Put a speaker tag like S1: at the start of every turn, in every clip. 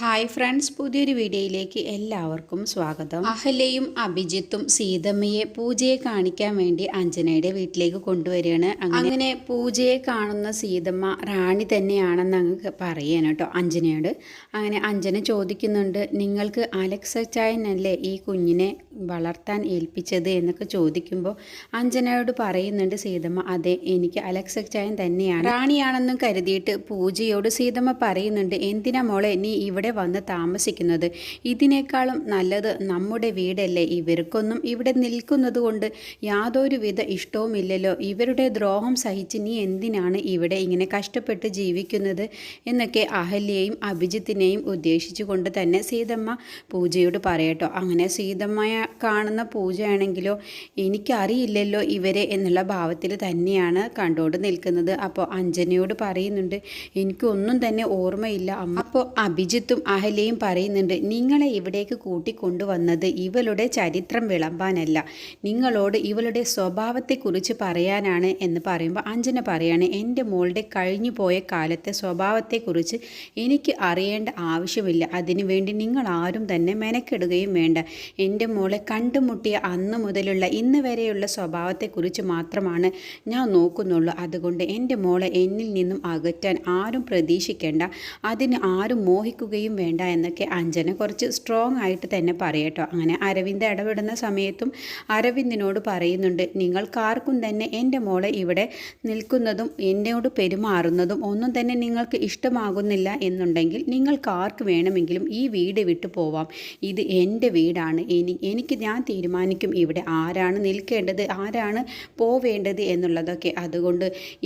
S1: Hi friends പുതിയൊരു വീഡിയോയിലേക്ക് എല്ലാവർക്കും സ്വാഗതം. അഹലയും അഭിജിത്തും സീതമ്മയെ പൂജയെ കാണിക്കാൻ വേണ്ടി അഞ്ജനയുടെ വീട്ടിലേക്ക് കൊണ്ടുവരികയാണ്. അങ്ങനെ പൂജയെ കാണുന്ന സീതമ്മ റാണി തന്നെയാണെന്ന് അങ്ങ് പറയാണ് കേട്ടോ അഞ്ജനയോട്. അങ്ങനെ അഞ്ജന ചോദിക്കുന്നുണ്ട് നിങ്ങൾക്ക് അലക്സ ചായനല്ലേ ഈ കുഞ്ഞിനെ വളർത്താൻ ഏൽപ്പിച്ചത് എന്നൊക്കെ ചോദിക്കുമ്പോൾ അഞ്ജനയോട് പറയുന്നുണ്ട് സീതമ്മ അതെ എനിക്ക് അലക്സച്ചായൻ ചായൻ തന്നെയാണ്. റാണിയാണെന്നും കരുതിയിട്ട് പൂജയോട് സീതമ്മ പറയുന്നുണ്ട് എന്തിനാ മോളെ നീ ഇവിടെ വന്ന് താമസിക്കുന്നത്? ഇതിനേക്കാളും നല്ലത് നമ്മുടെ വീടല്ലേ. ഇവർക്കൊന്നും ഇവിടെ നിൽക്കുന്നത് കൊണ്ട് യാതൊരു വിധ ഇഷ്ടവുമില്ലല്ലോ. ഇവരുടെ ദ്രോഹം സഹിച്ച് നീ എന്തിനാണ് ഇവിടെ ഇങ്ങനെ കഷ്ടപ്പെട്ട് ജീവിക്കുന്നത്? എന്നൊക്കെ അഹല്യയും അഭിജിത്തിനെയും ഉദ്ദേശിച്ചുകൊണ്ട് തന്നെ സീതമ്മ പൂജയോട് പറയട്ടോ. അങ്ങനെ സീതമ്മയെ കാണുന്ന പൂജയാണെങ്കിലോ എനിക്കറിയില്ലല്ലോ ഇവരെ എന്നുള്ള ഭാവത്തിൽ തന്നെയാണ് കണ്ടോണ്ട് നിൽക്കുന്നത്. അപ്പോൾ അഞ്ജനയോട് പറയുന്നുണ്ട് എനിക്കൊന്നും തന്നെ ഓർമ്മയില്ല അമ്മ. അപ്പോൾ അഭിജിത്തും അഹലയും പറയുന്നുണ്ട് നിങ്ങളെ ഇവിടേക്ക് കൂട്ടിക്കൊണ്ടുവന്നത് ഇവളുടെ ചരിത്രം വിളമ്പാനല്ല. നിങ്ങളോട് ഇവളുടെ സ്വഭാവത്തെക്കുറിച്ച് പറയാനാണ് എന്ന് പറയുമ്പോൾ അഞ്ജന പറയാണ് എന്റെ മോളുടെ കഴിഞ്ഞു പോയ കാലത്തെ സ്വഭാവത്തെക്കുറിച്ച് എനിക്ക് അറിയേണ്ട ആവശ്യമില്ല. അതിനുവേണ്ടി നിങ്ങൾ ആരും തന്നെ മെനക്കെടുകയും വേണ്ട. എന്റെ മോളെ കണ്ടുമുട്ടിയ അന്ന് മുതലുള്ള ഇന്ന് വരെയുള്ള സ്വഭാവത്തെക്കുറിച്ച് മാത്രമാണ് ഞാൻ നോക്കുന്നുള്ളൂ. അതുകൊണ്ട് എന്റെ മോളെ എന്നിൽ നിന്നും അകറ്റാൻ ആരും പ്രതീക്ഷിക്കേണ്ട അതിന് ആരും മോഹിക്കുകയും വേണ്ട എന്നൊക്കെ അഞ്ജന കുറച്ച് സ്ട്രോങ് ആയിട്ട് തന്നെ പറയട്ടോ. അങ്ങനെ അരവിന്ദ് ഇടപെടുന്ന സമയത്തും അരവിന്ദിനോട് പറയുന്നുണ്ട് നിങ്ങൾക്കാർക്കും തന്നെ എന്റെ മോളെ ഇവിടെ നിൽക്കുന്നതും എന്നോട് പെരുമാറുന്നതും ഒന്നും തന്നെ നിങ്ങൾക്ക് ഇഷ്ടമാകുന്നില്ല എന്നുണ്ടെങ്കിൽ നിങ്ങൾക്ക് ആർക്ക് വേണമെങ്കിലും ഈ വീട് വിട്ടു പോവാം. ഇത് എന്റെ വീടാണ്. ഇനി എനിക്ക് ഞാൻ തീരുമാനിക്കും ഇവിടെ ആരാണ് നിൽക്കേണ്ടത് ആരാണ് പോവേണ്ടത് എന്നുള്ളതൊക്കെ. അതുകൊണ്ട്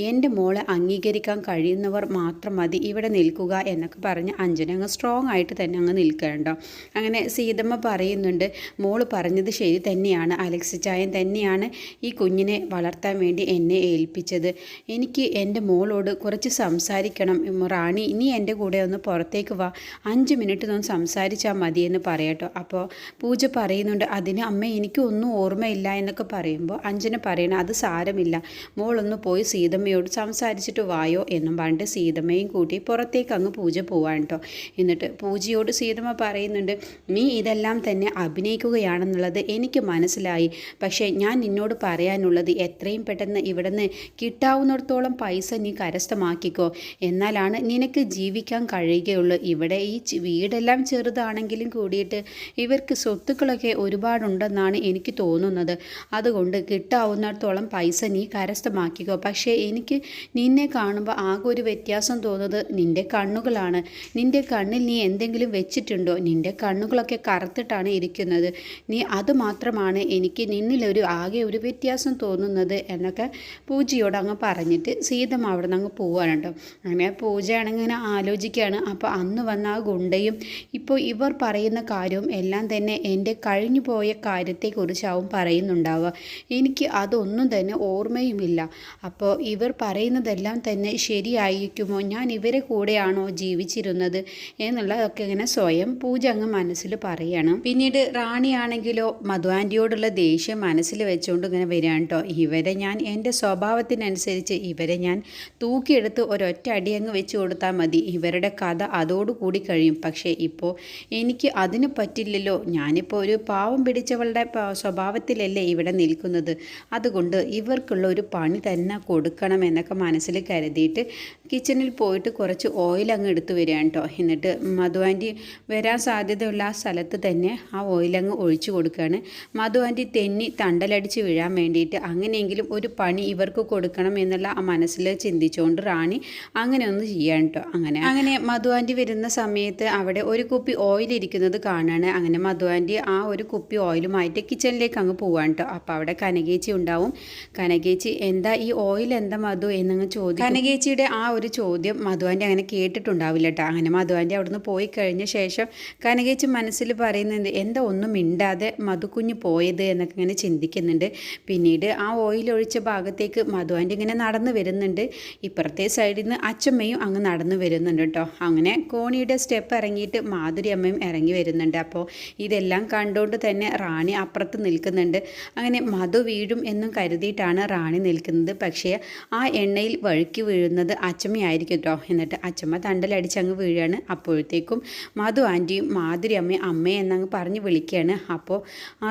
S1: എന്റെ മോളെ അംഗീകരിക്കാൻ കഴിയുന്നവർ മാത്രം മതി ഇവിടെ നിൽക്കുക എന്നൊക്കെ പറഞ്ഞ് അഞ്ജന അങ്ങ് സ്ട്രോങ് ആയിട്ട് തന്നെ അങ്ങ് നിൽക്കേണ്ടോ അങ്ങനെ സീതമ്മ പറയുന്നുണ്ട് മോൾ പറഞ്ഞത് ശരി തന്നെയാണ് അലക്സ് ചായൻ തന്നെയാണ് ഈ കുഞ്ഞിനെ വളർത്താൻ വേണ്ടി എന്നെ ഏൽപ്പിച്ചത്. എനിക്ക് എന്റെ മോളോട് കുറച്ച് സംസാരിക്കണം റാണി നീ എന്റെ കൂടെ ഒന്ന് പുറത്തേക്ക് വാ അഞ്ച് മിനിറ്റ് ഒന്ന് സംസാരിച്ചാൽ മതിയെന്ന് പറയട്ടോ അപ്പോൾ പൂജ പറയുന്നുണ്ട് അതിന് അമ്മ എനിക്കൊന്നും ഓർമ്മയില്ല എന്നൊക്കെ പറയുമ്പോൾ അഞ്ജന പറയണം അത് സാരമില്ല. മോളൊന്ന് പോയി സീതമ്മയോട് സംസാരിച്ചിട്ട് വായോ എന്നും പറഞ്ഞിട്ട് സീതമ്മയും കൂട്ടി പുറത്തേക്ക് അങ്ങ് പൂജ പോവാൻ കേട്ടോ. എന്നിട്ട് പൂജയോട് സീതമ്മ പറയുന്നുണ്ട് നീ ഇതെല്ലാം തന്നെ അഭിനയിക്കുകയാണെന്നുള്ളത് എനിക്ക് മനസ്സിലായി. പക്ഷേ ഞാൻ നിന്നോട് പറയാനുള്ളത് എത്രയും പെട്ടെന്ന് ഇവിടെ നിന്ന് കിട്ടാവുന്നിടത്തോളം പൈസ നീ കരസ്ഥമാക്കിക്കോ. എന്നാലാണ് നിനക്ക് ജീവിക്കാൻ കഴിയുകയുള്ളൂ. ഇവിടെ ഈ വീടെല്ലാം ചെറുതാണെങ്കിലും കൂടിയിട്ട് ഇവർക്ക് സ്വത്തുക്കളൊക്കെ ഒരുപാടുണ്ടെന്നാണ് എനിക്ക് തോന്നുന്നത്. അതുകൊണ്ട് കിട്ടാവുന്നിടത്തോളം പൈസ നീ കരസ്ഥമാക്കിക്കോ. പക്ഷേ എനിക്ക് നിന്നെ കാണുമ്പോൾ ആകെ ഒരു വ്യത്യാസം തോന്നുന്നത് നിന്റെ കണ്ണുകളാണ്. നിന്റെ കണ്ണിൽ നീ എന്തെങ്കിലും വെച്ചിട്ടുണ്ടോ? നിന്റെ കണ്ണുകളൊക്കെ കറുത്തിട്ടാണ് ഇരിക്കുന്നത്. നീ അത് മാത്രമാണ് എനിക്ക് നിന്നിലൊരു ആകെ ഒരു വ്യത്യാസം തോന്നുന്നത് എന്നൊക്കെ പൂജയോട് അങ്ങ് പറഞ്ഞിട്ട് സീതം അവിടെ നിന്ന് അങ്ങ് പോവാണ് കേട്ടോ അങ്ങനെ പൂജയാണെങ്കിൽ ഇങ്ങനെ ആലോചിക്കുകയാണ്. അപ്പോൾ അന്ന് വന്ന ആ ഗുണ്ടയും ഇപ്പോൾ ഇവർ പറയുന്ന കാര്യവും എല്ലാം തന്നെ എന്റെ കഴിഞ്ഞു പോയ കാര്യത്തെക്കുറിച്ചാവും പറയുന്നുണ്ടാവുക. എനിക്ക് അതൊന്നും തന്നെ ഓർമ്മയുമില്ല. അപ്പോൾ ഇവർ പറയുന്നതെല്ലാം തന്നെ ശരിയായിരിക്കുമോ? ഞാൻ ഇവരെ കൂടെയാണോ ജീവിച്ചിരുന്നത്? എന്നുള്ളതൊക്കെ ഇങ്ങനെ സ്വയം പൂജ അങ്ങ് മനസ്സിൽ പറയണം. പിന്നീട് റാണിയാണെങ്കിലോ മധുവാന്റിയോടുള്ള ദേഷ്യം മനസ്സിൽ വെച്ചുകൊണ്ട് ഇങ്ങനെ വരികയാണ് കേട്ടോ. ഇവരെ ഞാൻ എന്റെ സ്വഭാവത്തിനനുസരിച്ച് ഇവരെ ഞാൻ തൂക്കിയെടുത്ത് ഒരൊറ്റ അടി അങ്ങ് വെച്ച് കൊടുത്താൽ മതി. ഇവരുടെ കഥ അതോടുകൂടി കഴിയും. പക്ഷേ ഇപ്പോൾ എനിക്ക് അതിന് പറ്റില്ലല്ലോ. ഞാനിപ്പോൾ ഒരു പാവം പിടിച്ചവളുടെ പ- സ്വഭാവത്തിലല്ലേ ഇവിടെ നിൽക്കുന്നത്? അതുകൊണ്ട് ഇവർക്കുള്ള ഒരു പണി തന്നെ കൊടുക്കണം എന്നൊക്കെ മനസ്സിൽ കരുതിയിട്ട് കിച്ചണിൽ പോയിട്ട് കുറച്ച് ഓയിൽ അങ്ങ് എടുത്ത് വരികയാണ് കേട്ടോ എന്നിട്ട് മധു ആന്റി വരാൻ സാധ്യതയുള്ള ആ സ്ഥലത്ത് തന്നെ ആ ഓയിൽ അങ്ങ് ഒഴിച്ചു കൊടുക്കുകയാണ്. മധു ആന്റി തെന്നി തണ്ടലടിച്ച് വീഴാൻ വേണ്ടിയിട്ട് അങ്ങനെയെങ്കിലും ഒരു പണി ഇവർക്ക് കൊടുക്കണം എന്നുള്ള ആ മനസ്സിൽ ചിന്തിച്ചുകൊണ്ട് റാണി അങ്ങനെ ഒന്ന് ചെയ്യാൻ കേട്ടോ അങ്ങനെ അങ്ങനെ മധു ആന്റി വരുന്ന സമയത്ത് അവിടെ ഒരു കുപ്പി ഓയിൽ ഇരിക്കുന്നത് കാണാണ്. അങ്ങനെ മധു ആന്റി ആ ഒരു കുപ്പി ഓയിലുമായിട്ട് കിച്ചണിലേക്ക് അങ്ങ് പോവാൻ കേട്ടോ അപ്പോൾ അവിടെ കനകേച്ചി ഉണ്ടാവും. കനകേച്ചി എന്താ ഈ ഓയിൽ എന്താ മധു? എന്നങ്ങ് ചോദിക്കും. കനകേച്ചിയുടെ ആ ഒരു ചോദ്യം മധുവാന്റെ അങ്ങനെ കേട്ടിട്ടുണ്ടാവില്ല കേട്ടോ അങ്ങനെ മധുവാന്റെ അവിടുന്ന് പോയി കഴിഞ്ഞ ശേഷം കനകേച്ചി മനസ്സിൽ പറയുന്നത് എന്താ ഒന്നും മിണ്ടാതെ മധുക്കുഞ്ഞ് പോയത് എന്നൊക്കെ ഇങ്ങനെ ചിന്തിക്കുന്നുണ്ട്. പിന്നീട് ആ ഓയിൽ ഒഴിച്ച ഭാഗത്തേക്ക് മധുവാന്റെ ഇങ്ങനെ നടന്നു വരുന്നുണ്ട്. ഇപ്പുറത്തെ സൈഡിൽ നിന്ന് അച്ചമ്മയും അങ്ങ് നടന്നു വരുന്നുണ്ട് കേട്ടോ അങ്ങനെ കോണിയുടെ സ്റ്റെപ്പ് ഇറങ്ങിയിട്ട് മാധുരി അമ്മയും ഇറങ്ങി വരുന്നുണ്ട്. അപ്പോൾ ഇതെല്ലാം കണ്ടുകൊണ്ട് തന്നെ റാണി അപ്പുറത്ത് നിൽക്കുന്നുണ്ട്. അങ്ങനെ മധു വീഴും എന്നും കരുതിയിട്ടാണ് റാണി നിൽക്കുന്നത്. പക്ഷേ ആ എണ്ണയിൽ വഴുക്കി വീഴുന്നത് അച്ചമ്മയായിരിക്കും കേട്ടോ എന്നിട്ട് അച്ചമ്മ തണ്ടലടിച്ച് അങ്ങ് വീഴാണ്. അപ്പോഴത്തേക്കും മധു ആന്റിയും മാധുരി അമ്മയും അമ്മയെ എന്നങ്ങ് പറഞ്ഞ് വിളിക്കുകയാണ്. അപ്പോൾ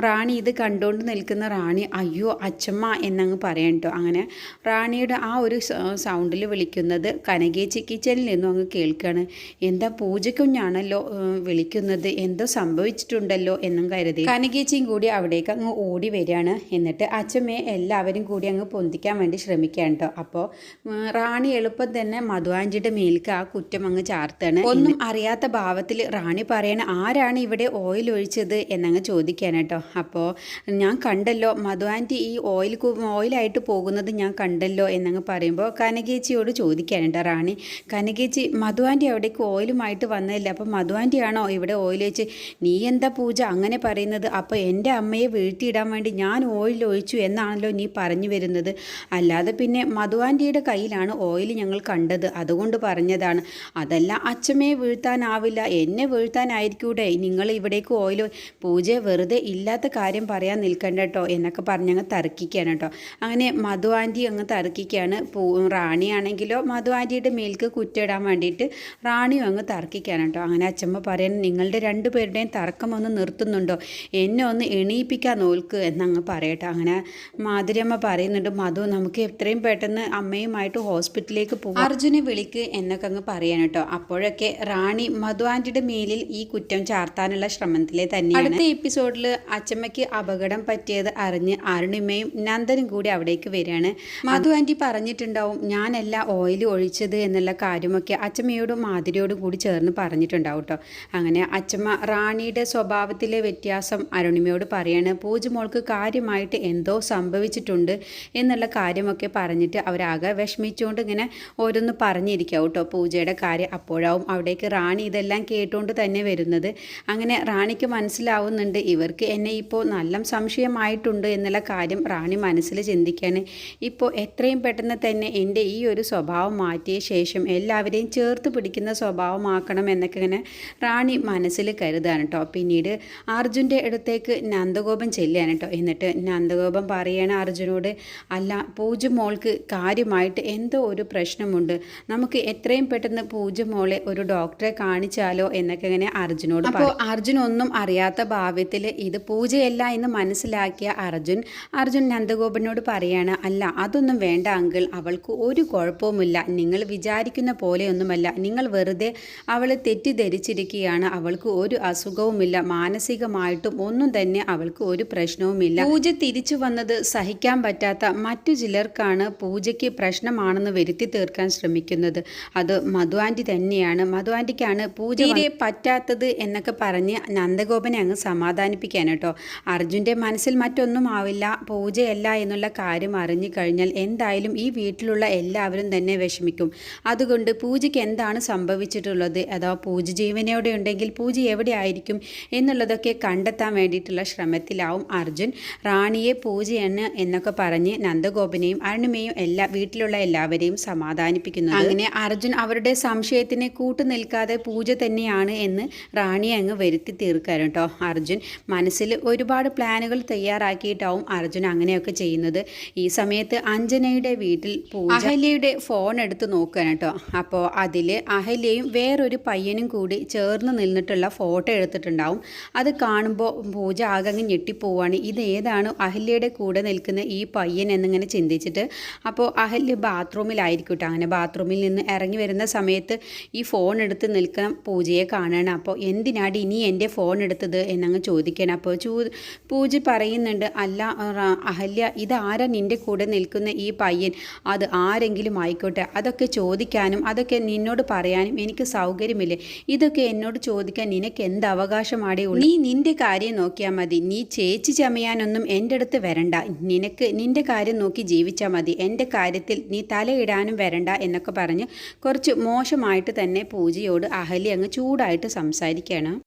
S1: റാണി ഇത് കണ്ടുകൊണ്ട് നിൽക്കുന്ന റാണി അയ്യോ അച്ചമ്മ എന്നങ്ങ് പറയാൻ കേട്ടോ അങ്ങനെ റാണിയുടെ ആ ഒരു സൗണ്ടിൽ വിളിക്കുന്നത് കനകേച്ചി കിച്ചനിൽ നിന്നും അങ്ങ് കേൾക്കുകയാണ്. എന്താ പൂജക്കുഞ്ഞാണല്ലോ വിളിക്കുന്നത്? എന്തോ സംഭവിച്ചിട്ടുണ്ടല്ലോ എന്നും കരുതി. കനകേച്ചിയും കൂടി അവിടേക്ക് അങ്ങ് ഓടി വരികയാണ്. എന്നിട്ട് അച്ഛമ്മയെ എല്ലാവരും കൂടി അങ്ങ് പൊന്തിക്കാൻ വേണ്ടി ശ്രമിക്കുകയാണ് കേട്ടോ അപ്പോൾ റാണി എളുപ്പം തന്നെ മധുവാഞ്ചിയുടെ മേൽക്ക് ആ കുറ്റം അങ്ങ് ചാർത്താണ്. ഒന്നും അറിയാത്ത ഭാവത്തിൽ റാണി പറയണ ആരാണ് ഇവിടെ ഓയിൽ ഒഴിച്ചത് എന്നങ്ങ് ചോദിക്കാൻ കേട്ടോ അപ്പോൾ ഞാൻ കണ്ടല്ലോ മധുവാന്റി ഈ ഓയിൽ ഓയിലായിട്ട് പോകുന്നത് ഞാൻ കണ്ടല്ലോ എന്നങ്ങ് പറയുമ്പോൾ കനകേച്ചിയോട് ചോദിക്കാനുണ്ട് റാണി. കനകേച്ചി മധുവാന്റി അവിടേക്ക് ഓയിലുമായിട്ട് വന്നതല്ലേ? അപ്പോൾ മധുവാന്റിയാണോ ഇവിടെ ഓയിൽ വെച്ച് നീ എന്താ പൂജ? അങ്ങനെ പറയുന്നത് അപ്പോൾ എന്റെ അമ്മയെ വീഴ്ത്തിയിടാൻ വേണ്ടി ഞാൻ ഓയിൽ ഒഴിച്ചു എന്നാണല്ലോ നീ പറഞ്ഞു വരുന്നത്. അല്ലാതെ പിന്നെ മധുവാന്റെ കയ്യിലാണ് ഓയിൽ ഞങ്ങൾ കണ്ടത്. അതുകൊണ്ട് പറഞ്ഞതാണ് അതല്ല അച്ഛമ്മയെ വീഴ്ത്താനാവില്ല. എന്നെ വീഴ്ത്താനായിരിക്കൂടെ. നിങ്ങൾ ഇവിടേക്ക് ഓയിൽ പൂജ വെറുതെ ഇല്ലാത്ത കാര്യം പറയാൻ നിൽക്കണ്ട കേട്ടോ എന്നൊക്കെ പറഞ്ഞ് അങ്ങ് തർക്കിക്കുകയാണ് കേട്ടോ അങ്ങനെ മധു ആന്റി അങ്ങ് തർക്കിക്കുകയാണ്. റാണിയാണെങ്കിലോ മധു ആന്റിയുടെ മേൽക്ക് കുറ്റിടാൻ വേണ്ടിയിട്ട് റാണിയും അങ്ങ് തർക്കിക്കുകയാണ് കേട്ടോ അങ്ങനെ അച്ഛമ്മ പറയാൻ നിങ്ങളുടെ രണ്ടുപേരുടെയും തർക്കം ഒന്ന് നിർത്തുന്നുണ്ടോ? എന്നെ ഒന്ന് എണീപ്പിക്കാൻ നോൽക്ക് എന്നങ്ങ് പറയട്ടെ. അങ്ങനെ മാധുര്യമ്മ പറയുന്നുണ്ട് മധു നമുക്ക് എത്രയും പെട്ടെന്ന് അമ്മയുമായിട്ട് ഹോസ്പിറ്റലിലേക്ക് പോകും അർജുനെ വിളിക്ക് എന്നൊക്കെ അങ്ങ് പറയാൻ കേട്ടോ. അപ്പോഴൊക്കെ റാണി മധു ആന്റിയുടെ മേലിൽ ഈ കുറ്റം ചാർത്താനുള്ള ശ്രമത്തിലെ തന്നെ അടുത്ത എപ്പിസോഡിൽ അച്ചമ്മയ്ക്ക് അപകടം പറ്റിയത് അറിഞ്ഞ് അരുണിമയും നന്ദനും കൂടി അവിടേക്ക് വരികയാണ്. മധു ആന്റി പറഞ്ഞിട്ടുണ്ടാവും ഞാനല്ല ഓയിൽ ഒഴിച്ചത് എന്നുള്ള കാര്യമൊക്കെ അച്ചമ്മയോടും മാതിരിയോടും കൂടി ചേർന്ന് പറഞ്ഞിട്ടുണ്ടാവും കേട്ടോ. അങ്ങനെ അച്ചമ്മ റാണിയുടെ സ്വഭാവത്തിലെ വ്യത്യാസം അരുണിമയോട് പറയാണ് പൂജമോൾക്ക് കാര്യമായിട്ട് എന്തോ സംഭവിച്ചിട്ടുണ്ട് എന്നുള്ള കാര്യമൊക്കെ പറഞ്ഞിട്ട് അവരാകെ വിഷമിച്ചുകൊണ്ട് ഇങ്ങനെ ഓരോന്ന് പറഞ്ഞിരിക്കുക കേട്ടോ. പൂജയുടെ കാര്യം അപ്പോഴാവും അവിടേക്ക് റാണി ഇതെല്ലാം കേട്ടുകൊണ്ട് തന്നെ വരുന്നത്. അങ്ങനെ റാണിക്ക് മനസ്സിലാവുന്നുണ്ട് ഇവർക്ക് എന്നെ ഇപ്പോൾ നല്ല സംശയമായിട്ടുണ്ട് എന്നുള്ള കാര്യം റാണി മനസ്സിൽ ചിന്തിക്കുകയാണ് ഇപ്പോൾ എത്രയും പെട്ടെന്ന് തന്നെ എന്റെ ഈ ഒരു സ്വഭാവം മാറ്റിയ ശേഷം എല്ലാവരെയും ചേർത്ത് പിടിക്കുന്ന സ്വഭാവമാക്കണം എന്നൊക്കെ ഇങ്ങനെ റാണി മനസ്സിൽ കരുതാണ് കേട്ടോ. പിന്നീട് അർജുന്റെ അടുത്തേക്ക് നന്ദഗോപൻ ചെല്ലുകയാണ് കേട്ടോ. എന്നിട്ട് നന്ദഗോപൻ പറയാണ് അർജുനോട് അല്ല പൂജ മോൾക്ക് കാര്യമായിട്ട് എന്തോ ഒരു പ്രശ്നമുണ്ട്. നമുക്ക് എത്രയും പെട്ടെന്ന് പൂജ മോളെ ഒരു ഡോക്ടറെ കാണിച്ചാലോ? എന്നൊക്കെ ഇങ്ങനെ അർജുനോട് അപ്പോൾ അർജുൻ ഒന്നും അറിയാത്ത ഭാവ്യത്തിൽ ഇത് പൂജയല്ല എന്ന് മനസ്സിലാക്കിയ അർജുൻ അർജുൻ നന്ദഗോപനോട് പറയാണ് അല്ല അതൊന്നും വേണ്ട അങ്കിൾ. അവൾക്ക് ഒരു കുഴപ്പവുമില്ല. നിങ്ങൾ വിചാരിക്കുന്ന പോലെയൊന്നുമല്ല. നിങ്ങൾ വെറുതെ അവളെ തെറ്റിദ്ധരിച്ചിരിക്കുകയാണ്. അവൾക്ക് ഒരു അസുഖവുമില്ല. മാനസികമായിട്ടും ഒന്നും തന്നെ അവൾക്ക് ഒരു പ്രശ്നവുമില്ല. പൂജ തിരിച്ചു വന്നത് സഹിക്കാൻ പറ്റാത്ത മറ്റു ചിലർക്കാണ് പൂജയ്ക്ക് പ്രശ്നമാണെന്ന് വരുത്തി തീർക്കാൻ ശ്രമിക്കുന്നത്. അത് മധു ആന്റി തന്നെയാണ്. മധു ആന്റിക്കാണ് പൂജയെ പറ്റാത്തത് എന്നൊക്കെ പറഞ്ഞ് നന്ദഗോപനെ അങ്ങ് സമാധാനിപ്പിക്കാൻ കേട്ടോ. അർജുന്റെ മനസ്സിൽ മറ്റൊന്നും ആവില്ല. പൂജയല്ല എന്നുള്ള കാര്യം അറിഞ്ഞു കഴിഞ്ഞാൽ എന്തായാലും ഈ വീട്ടിലുള്ള എല്ലാവരും തന്നെ വിഷമിക്കും. അതുകൊണ്ട് പൂജയ്ക്ക് എന്താണ് സംഭവിച്ചിട്ടുള്ളത്? അതോ പൂജ ജീവനോടെ ഉണ്ടെങ്കിൽ പൂജ എവിടെ ആയിരിക്കും? എന്നുള്ളതൊക്കെ കണ്ടെത്താൻ വേണ്ടിയിട്ടുള്ള ശ്രമത്തിലാവും അർജുൻ. റാണിയെ പൂജയെന്ന് എന്നൊക്കെ പറഞ്ഞ് നന്ദഗോപനെയും അരുണിമയും എല്ലാ വീട്ടിലുള്ള എല്ലാവരെയും സമാധാനിപ്പിക്കുന്നു അങ്ങനെ അർജുൻ അവരുടെ സംശയത്തിനെ കൂട്ടു നിൽക്കാതെ പൂജ തന്നെയാണ് എന്ന് റാണി അങ്ങ് വരുത്തി തീർക്കാൻ കേട്ടോ അർജുൻ. മനസ്സിൽ ഒരുപാട് പ്ലാനുകൾ തയ്യാറാക്കിയിട്ടാവും അർജുൻ അങ്ങനെയൊക്കെ ചെയ്യുന്നത്. ഈ സമയത്ത് അഞ്ജനയുടെ വീട്ടിൽ അഹല്യയുടെ ഫോൺ എടുത്ത് നോക്കാൻ കേട്ടോ. അപ്പോൾ അതിൽ അഹല്യയും വേറൊരു പയ്യനും കൂടി ചേർന്ന് നിന്നിട്ടുള്ള ഫോട്ടോ എടുത്തിട്ടുണ്ടാവും. അത് കാണുമ്പോൾ പൂജ ആകങ്ങ് ഞെട്ടിപ്പോവാണ്. ഇത് ഏതാണ്? അഹല്യയുടെ കൂടെ നിൽക്കുന്ന ഈ പയ്യൻ എന്നിങ്ങനെ ചിന്തിച്ചിട്ട് അപ്പോൾ അഹല്യ ബാത്റൂമിലായിരിക്കും കേട്ടോ അങ്ങനെ ബാത്റൂമിൽ നിന്ന് ഇറങ്ങി വരുന്ന സമയത്ത് ഈ ഫോൺ എടുത്ത് നിൽക്കുന്ന പൂജയെ കാണണം. അപ്പോൾ എന്തിനാണ് ഇനി എന്റെ ഫോൺ എടുത്തത് എന്നങ്ങ് ചോദിക്കണം അപ്പോൾ ചൂ പൂജ പറയുന്നുണ്ട് അല്ല അഹല്യ ഇതാരാ നിന്റെ കൂടെ നിൽക്കുന്ന ഈ പയ്യൻ? അത് ആരെങ്കിലും ആയിക്കോട്ടെ. അതൊക്കെ ചോദിക്കാനും അതൊക്കെ നിന്നോട് പറയാനും എനിക്ക് സൗകര്യമില്ലേ? ഇതൊക്കെ എന്നോട് ചോദിക്കാൻ നിനക്ക് എന്ത് അവകാശമാടേ ഉള്ളൂ? നീ നിന്റെ കാര്യം നോക്കിയാൽ മതി. നീ ചേച്ചി ചമയാനൊന്നും എന്റെ അടുത്ത് വരണ്ട. നിനക്ക് നിന്റെ കാര്യം നോക്കി ജീവിച്ചാൽ മതി. എന്റെ കാര്യത്തിൽ നീ തലയിടാനും വരണ്ട എന്നൊക്കെ പറഞ്ഞ് കുറച്ച് മോശമായിട്ട് തന്നെ പൂജയോട് അഹലി അങ്ങ് ചൂടായിട്ട് സംസാരിക്കുകയാണ്.